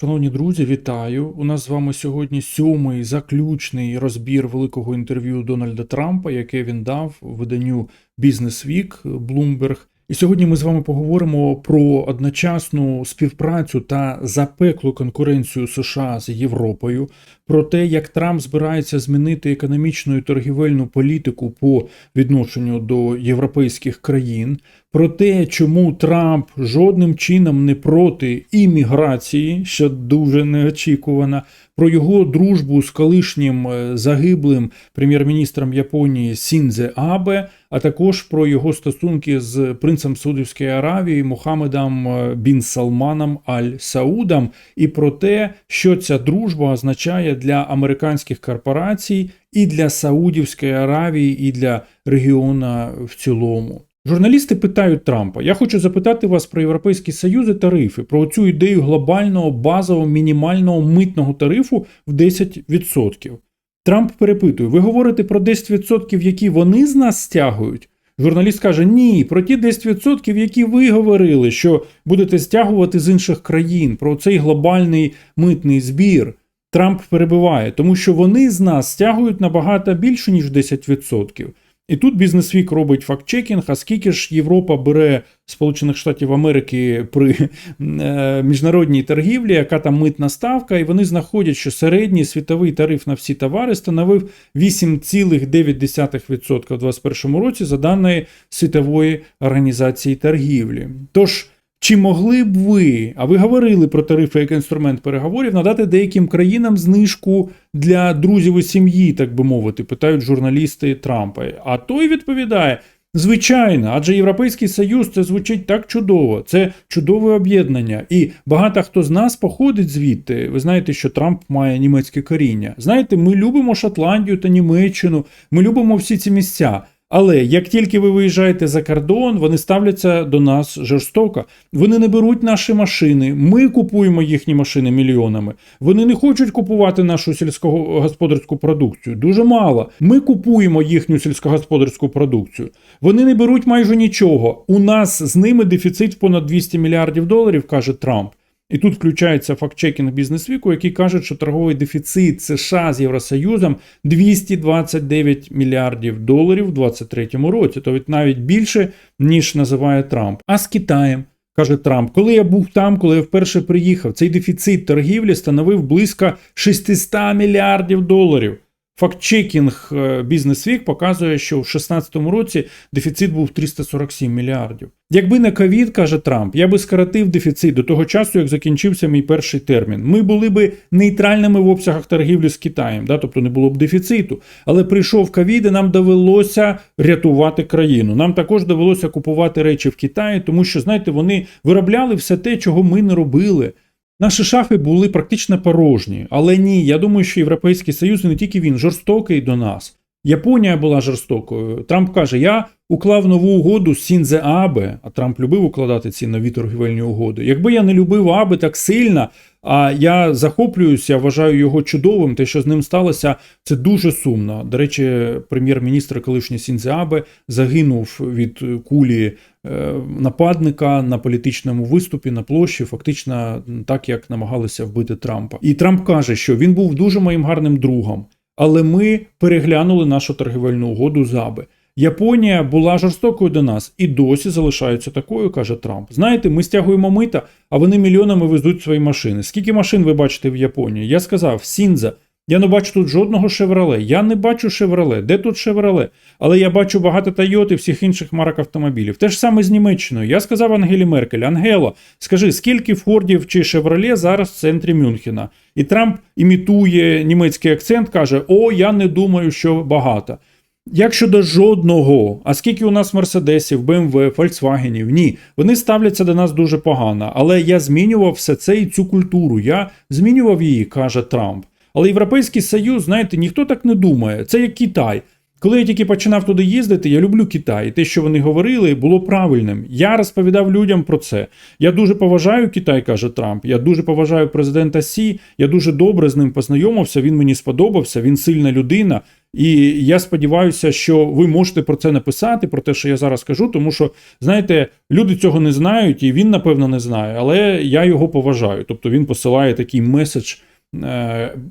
Шановні друзі, вітаю! У нас з вами сьогодні сьомий заключний розбір великого інтерв'ю Дональда Трампа, яке він дав виданню Business Week Bloomberg. І сьогодні ми з вами поговоримо про одночасну співпрацю та запеклу конкуренцію США з Європою, про те, як Трамп збирається змінити економічну і торгівельну політику по відношенню до європейських країн, про те, чому Трамп жодним чином не проти імміграції, що дуже неочікувано, про його дружбу з колишнім е, загиблим прем'єр-міністром Японії Сінзе Абе, а також про його стосунки з принцем Саудівської Аравії Мухаммедом е, Бін Салманом Аль Саудом, і про те, що ця дружба означає для американських корпорацій і для Саудівської Аравії, і для регіону в цілому. Журналісти питають Трампа: я хочу запитати вас про Європейський Союз і тарифи, про цю ідею глобального базового мінімального митного тарифу в 10%. Трамп перепитує: ви говорите про 10%, які вони з нас стягують? Журналіст каже: Ні, про ті 10%, які ви говорили, що будете стягувати з інших країн, про цей глобальний митний збір. Трамп перебиває, тому що вони з нас стягують набагато більше, ніж 10%. І тут бізнесвік робить факт-чекінг, а скільки ж Європа бере Сполучених Штатів Америки при е, міжнародній торгівлі, яка там митна ставка, і вони знаходять, що середній світовий тариф на всі товари становив 8,9% в 2021 році за даної Світової організації торгівлі. Тож. Чи могли б ви, а ви говорили про тарифи як інструмент переговорів, надати деяким країнам знижку для друзів і сім'ї, так би мовити, питають журналісти Трампа. А той відповідає: звичайно, адже Європейський Союз це звучить так чудово, це чудове об'єднання. І багато хто з нас походить звідти. Ви знаєте, що Трамп має німецьке коріння. Знаєте, ми любимо Шотландію та Німеччину, ми любимо всі ці місця. Але як тільки ви виїжджаєте за кордон, вони ставляться до нас жорстоко. Вони не беруть наші машини. Ми купуємо їхні машини мільйонами. Вони не хочуть купувати нашу сільськогосподарську продукцію. Дуже мало. Ми купуємо їхню сільськогосподарську продукцію. Вони не беруть майже нічого. У нас з ними дефіцит понад 200 мільярдів доларів, каже Трамп. І тут включається фактчекінг бізнесвіку, який каже, що торговий дефіцит США з Євросоюзом 229 мільярдів доларів у 2023 році, тобто навіть більше, ніж називає Трамп. А з Китаєм. Каже Трамп, коли я був там, коли я вперше приїхав, цей дефіцит торгівлі становив близько 600 мільярдів доларів. Фактчекінг Бізнесвік показує, що в 2016 році дефіцит був 347 мільярдів. Якби не ковід, каже Трамп, я би скоротив дефіцит до того часу, як закінчився мій перший термін. Ми були би нейтральними в обсягах торгівлі з Китаєм, да? тобто не було б дефіциту. Але прийшов ковід, і нам довелося рятувати країну. Нам також довелося купувати речі в Китаї, тому що, знаєте, вони виробляли все те, чого ми не робили. Наші шафи були практично порожні, але ні, я думаю, що Європейський Союз і не тільки він жорстокий до нас. Японія була жорстокою. Трамп каже: я уклав нову угоду з Сінзе Абе, а Трамп любив укладати ці нові торгівельні угоди. Якби я не любив Абе так сильно, а я захоплююся, вважаю його чудовим. Те, що з ним сталося, це дуже сумно. До речі, прем'єр-міністр колишній Сінзе Абе загинув від кулі нападника на політичному виступі на площі, фактично так як намагалися вбити Трампа. І Трамп каже, що він був дуже моїм гарним другом. Але ми переглянули нашу торгівельну угоду з Абе. Японія була жорстокою до нас і досі залишається такою, каже Трамп. Знаєте, ми стягуємо мита, а вони мільйонами везуть свої машини. Скільки машин ви бачите в Японії? Я сказав, Сінза. Я не бачу тут жодного шевроле. Я не бачу шевроле. Де тут шевроле? Але я бачу багато Тойот і всіх інших марок автомобілів. Те ж саме з Німеччиною. Я сказав Ангелі Меркель, Ангело, скажи, скільки Фордів чи Шевроле зараз в центрі Мюнхена? І Трамп імітує німецький акцент, каже: О, я не думаю, що багато. Як щодо жодного, а скільки у нас мерседесів, БМВ, Фольксвагенів? Ні, вони ставляться до нас дуже погано. Але я змінював все це і цю культуру. Я змінював її, каже Трамп. Але Європейський Союз, знаєте, ніхто так не думає. Це як Китай. Коли я тільки починав туди їздити, я люблю Китай. І те, що вони говорили, було правильним. Я розповідав людям про це. Я дуже поважаю Китай, каже Трамп. Я дуже поважаю президента Сі. Я дуже добре з ним познайомився. Він мені сподобався. Він сильна людина. І я сподіваюся, що ви можете про це написати, про те, що я зараз кажу, тому що, знаєте, люди цього не знають, і він, напевно, не знає, але я його поважаю. Тобто він посилає такий меседж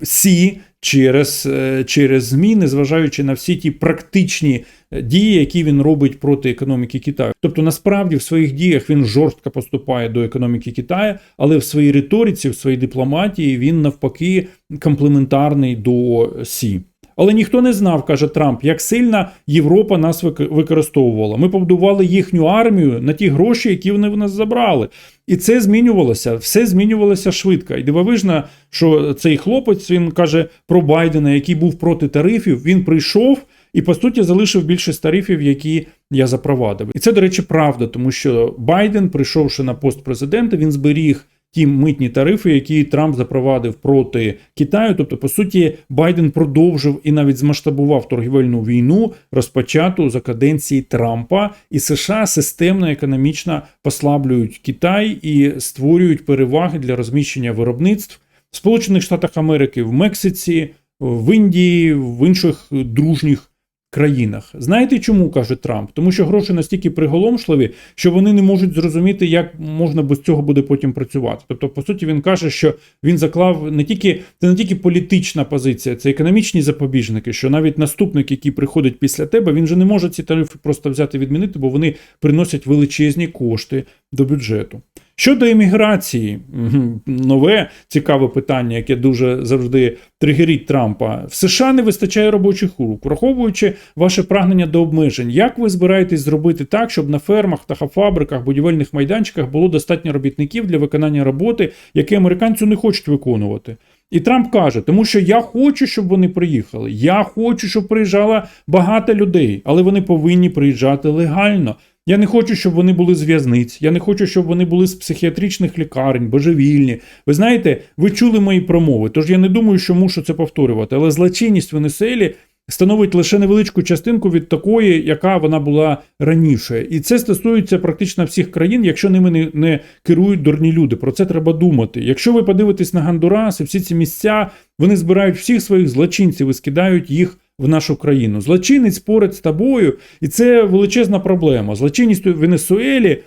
Сі через, е, через ЗМІ, незважаючи на всі ті практичні дії, які він робить проти економіки Китаю. Тобто, насправді в своїх діях він жорстко поступає до економіки Китаю, але в своїй риториці, в своїй дипломатії він навпаки комплементарний до Сі. Але ніхто не знав, каже Трамп, як сильно Європа нас використовувала. Ми побудували їхню армію на ті гроші, які вони в нас забрали. І це змінювалося, все змінювалося швидко. І дивовижно, що цей хлопець він каже про Байдена, який був проти тарифів. Він прийшов і по суті залишив більшість тарифів, які я запровадив. І це, до речі, правда, тому що Байден, прийшовши на пост президента, він зберіг. Ті митні тарифи, які Трамп запровадив проти Китаю, тобто, по суті, Байден продовжив і навіть змасштабував торгівельну війну, розпочату за каденції Трампа, і США системно економічно послаблюють Китай і створюють переваги для розміщення виробництв в Сполучених Штатах Америки, в Мексиці, в Індії, в інших дружніх країнах. Знаєте чому каже Трамп? Тому що гроші настільки приголомшливі, що вони не можуть зрозуміти, як можна без цього буде потім працювати. Тобто, по суті, він каже, що він заклав не тільки це не тільки політична позиція, це економічні запобіжники. Що навіть наступник, який приходить після тебе, він же не може ці тарифи просто взяти відмінити, бо вони приносять величезні кошти до бюджету. Щодо імміграції, нове цікаве питання, яке дуже завжди тригерить Трампа. В США не вистачає робочих рук, враховуючи ваше прагнення до обмежень. Як ви збираєтесь зробити так, щоб на фермах, птахофабриках, будівельних майданчиках було достатньо робітників для виконання роботи, які американці не хочуть виконувати? І Трамп каже, тому що я хочу, щоб вони приїхали. Я хочу, щоб приїжджало багато людей, але вони повинні приїжджати легально. Я не хочу, щоб вони були з в'язниць. Я не хочу, щоб вони були з психіатричних лікарень, божевільні. Ви знаєте, ви чули мої промови, тож я не думаю, що мушу це повторювати. Але злочинність в Венесуелі становить лише невеличку частинку від такої, яка вона була раніше. І це стосується практично всіх країн, якщо ними не, не керують дурні люди. Про це треба думати. Якщо ви подивитесь на Гондурас і всі ці місця, вони збирають всіх своїх злочинців і скидають їх в нашу країну. Злочинець поряд з тобою, і це величезна проблема. Злочинність у Венесуелі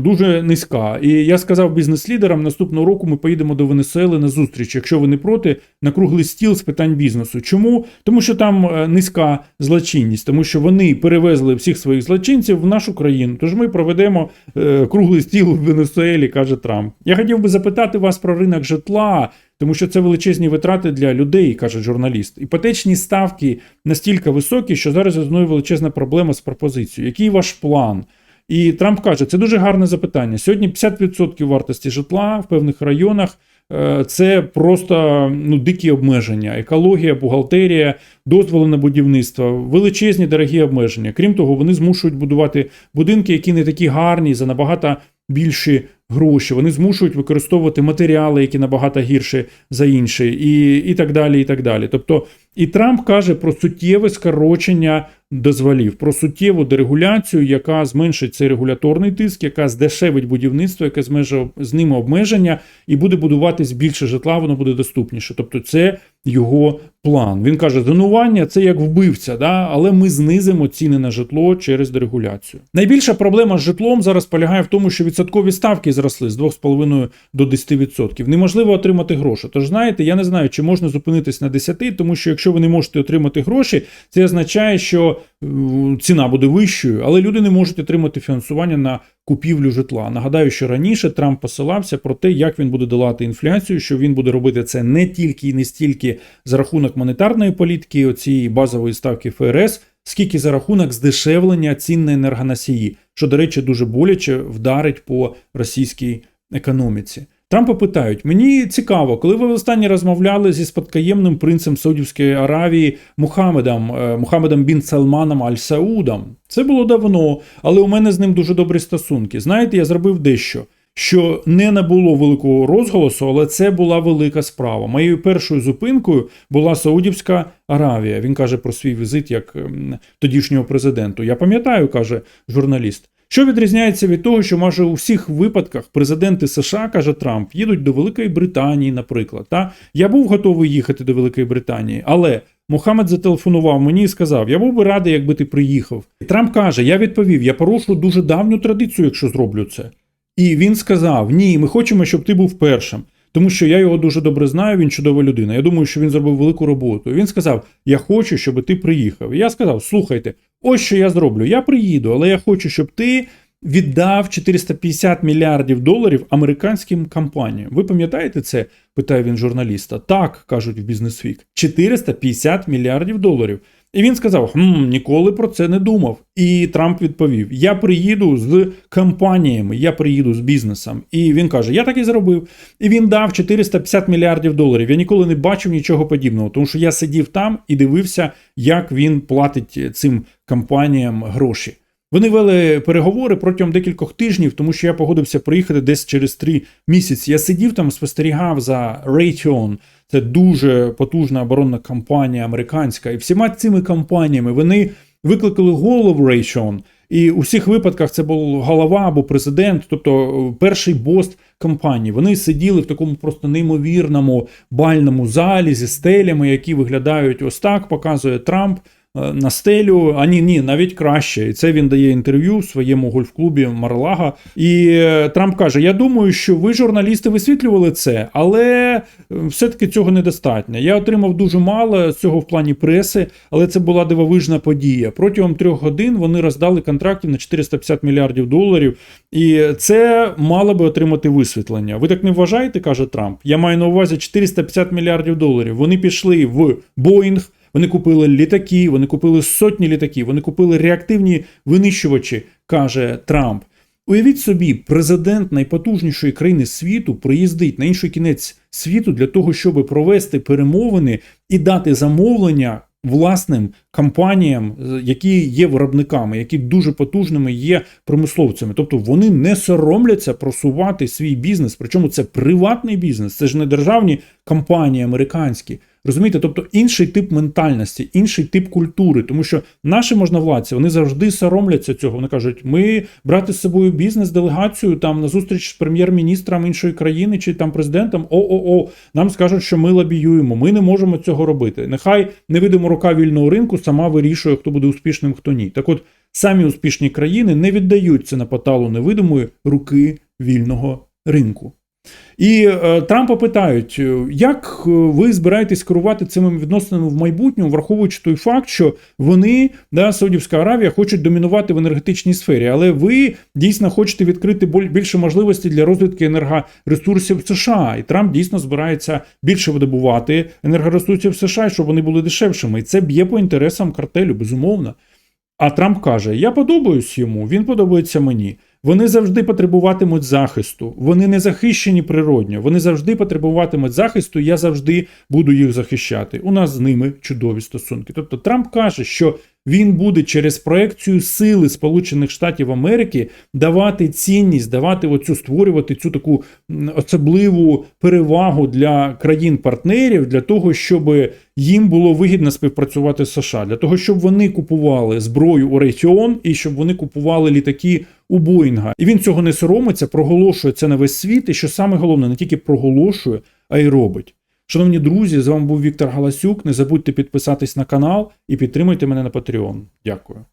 дуже низька. І я сказав бізнес-лідерам, наступного року ми поїдемо до Венесуели на зустріч, якщо ви не проти, на круглий стіл з питань бізнесу. Чому? Тому що там е, низька злочинність, тому що вони перевезли всіх своїх злочинців в нашу країну. Тож ми проведемо е, круглий стіл в Венесуелі, каже Трамп. Я хотів би запитати вас про ринок житла. Тому що це величезні витрати для людей, каже журналіст. Іпотечні ставки настільки високі, що зараз існує величезна проблема з пропозицією. Який ваш план? І Трамп каже, це дуже гарне запитання. Сьогодні 50% вартості житла в певних районах е, це просто ну, дикі обмеження. Екологія, бухгалтерія, дозволи на будівництво, величезні дорогі обмеження. Крім того, вони змушують будувати будинки, які не такі гарні, за набагато більші гроші. Вони змушують використовувати матеріали, які набагато гірші за інші, і, і так далі. І так далі. Тобто, і Трамп каже про суттєве скорочення дозволів, про суттєву дерегуляцію, яка зменшить цей регуляторний тиск, яка здешевить будівництво, яке змеже з ними обмеження, і буде будуватись більше житла, воно буде доступніше. Тобто, це його план. Він каже, зонування це як вбивця, да? але ми знизимо ціни на житло через дерегуляцію. Найбільша проблема з житлом зараз полягає в тому, що відсоткові ставки зросли з 2,5 до 10%. Неможливо отримати гроші. Тож знаєте, я не знаю, чи можна зупинитись на 10, тому що якщо ви не можете отримати гроші, це означає, що е, ціна буде вищою, але люди не можуть отримати фінансування на купівлю житла. Нагадаю, що раніше Трамп посилався про те, як він буде долати інфляцію, що він буде робити це не тільки і не стільки за рахунок монетарної політики, оцієї базової ставки ФРС, скільки за рахунок здешевлення цін на енергоносії, що, до речі, дуже боляче вдарить по російській економіці. Трампа питають: мені цікаво, коли ви останнє розмовляли зі спадкоємним принцем Саудівської Аравії Мухаммедом, е, Мухаммедом Бін Салманом Аль-Саудом. Це було давно, але у мене з ним дуже добрі стосунки. Знаєте, я зробив дещо. що не набуло великого розголосу, але це була велика справа. Моєю першою зупинкою була Саудівська Аравія. Він каже про свій візит як ем, тодішнього президенту. Я пам'ятаю, каже журналіст. Що відрізняється від того, що майже у всіх випадках президенти США, каже Трамп, їдуть до Великої Британії, наприклад. Та я був готовий їхати до Великої Британії, але Мухаммед зателефонував мені і сказав: Я був би радий, якби ти приїхав. І Трамп каже: Я відповів: я порушу дуже давню традицію, якщо зроблю це. І він сказав: Ні, ми хочемо, щоб ти був першим. Тому що я його дуже добре знаю, він чудова людина. Я думаю, що він зробив велику роботу. І він сказав: Я хочу, щоб ти приїхав. І я сказав: Слухайте, ось що я зроблю. Я приїду, але я хочу, щоб ти віддав 450 мільярдів доларів американським компаніям. Ви пам'ятаєте це? питає він журналіста. Так, кажуть в Бізнесвік. 450 мільярдів доларів. І він сказав: хм, ніколи про це не думав. І Трамп відповів: Я приїду з компаніями, я приїду з бізнесом. І він каже: Я так і зробив. І він дав 450 мільярдів доларів. Я ніколи не бачив нічого подібного, тому що я сидів там і дивився, як він платить цим компаніям гроші. Вони вели переговори протягом декількох тижнів, тому що я погодився приїхати десь через три місяці. Я сидів там, спостерігав за Raytheon, це дуже потужна оборонна компанія американська. І всіма цими компаніями вони викликали голову Raytheon. І у всіх випадках це був голова або президент, тобто перший бос компанії. Вони сиділи в такому просто неймовірному бальному залі зі стелями, які виглядають ось так, показує Трамп на стелю, а ні, ні, навіть краще. І це він дає інтерв'ю в своєму гольф-клубі Марлага. І е, Трамп каже: Я думаю, що ви, журналісти, висвітлювали це, але е, все-таки цього недостатньо. Я отримав дуже мало з цього в плані преси, але це була дивовижна подія. Протягом трьох годин вони роздали контрактів на 450 мільярдів доларів, і це мало би отримати висвітлення. Ви так не вважаєте, каже Трамп. Я маю на увазі 450 мільярдів доларів. Вони пішли в Боїнг. Вони купили літаки, вони купили сотні літаків, вони купили реактивні винищувачі, каже Трамп. Уявіть собі, президент найпотужнішої країни світу приїздить на інший кінець світу для того, щоб провести перемовини і дати замовлення власним компаніям, які є виробниками, які дуже потужними є промисловцями. Тобто вони не соромляться просувати свій бізнес. Причому це приватний бізнес, це ж не державні компанії американські. Розумієте, тобто інший тип ментальності, інший тип культури, тому що наші можновладці вони завжди соромляться цього. Вони кажуть, ми брати з собою бізнес-делегацію там на зустріч з прем'єр-міністром іншої країни чи там президентом. О-о-о, нам скажуть, що ми лобіюємо. Ми не можемо цього робити. Нехай невидима рука вільного ринку сама вирішує, хто буде успішним, хто ні. Так, от самі успішні країни не віддаються на поталу невидимої руки вільного ринку. І е, Трампа питають, як ви збираєтесь керувати цими відносинами в майбутньому, враховуючи той факт, що вони, да, Саудівська Аравія, хочуть домінувати в енергетичній сфері, але ви дійсно хочете відкрити більше можливостей для розвитку енергоресурсів США. І Трамп дійсно збирається більше видобувати енергоресурсів США, щоб вони були дешевшими. І це б'є по інтересам картелю, безумовно. А Трамп каже: Я подобаюсь йому, він подобається мені. Вони завжди потребуватимуть захисту. Вони не захищені природньо. Вони завжди потребуватимуть захисту. Я завжди буду їх захищати. У нас з ними чудові стосунки. Тобто Трамп каже, що він буде через проекцію сили Сполучених Штатів Америки давати цінність, давати оцю створювати цю таку особливу перевагу для країн-партнерів для того, щоб їм було вигідно співпрацювати з США, для того, щоб вони купували зброю у Рейфіон і щоб вони купували літаки у Боїнга. І він цього не соромиться, проголошує це на весь світ. І що саме головне, не тільки проголошує, а й робить. Шановні друзі, з вами був Віктор Галасюк. Не забудьте підписатись на канал і підтримуйте мене на Patreon. Дякую.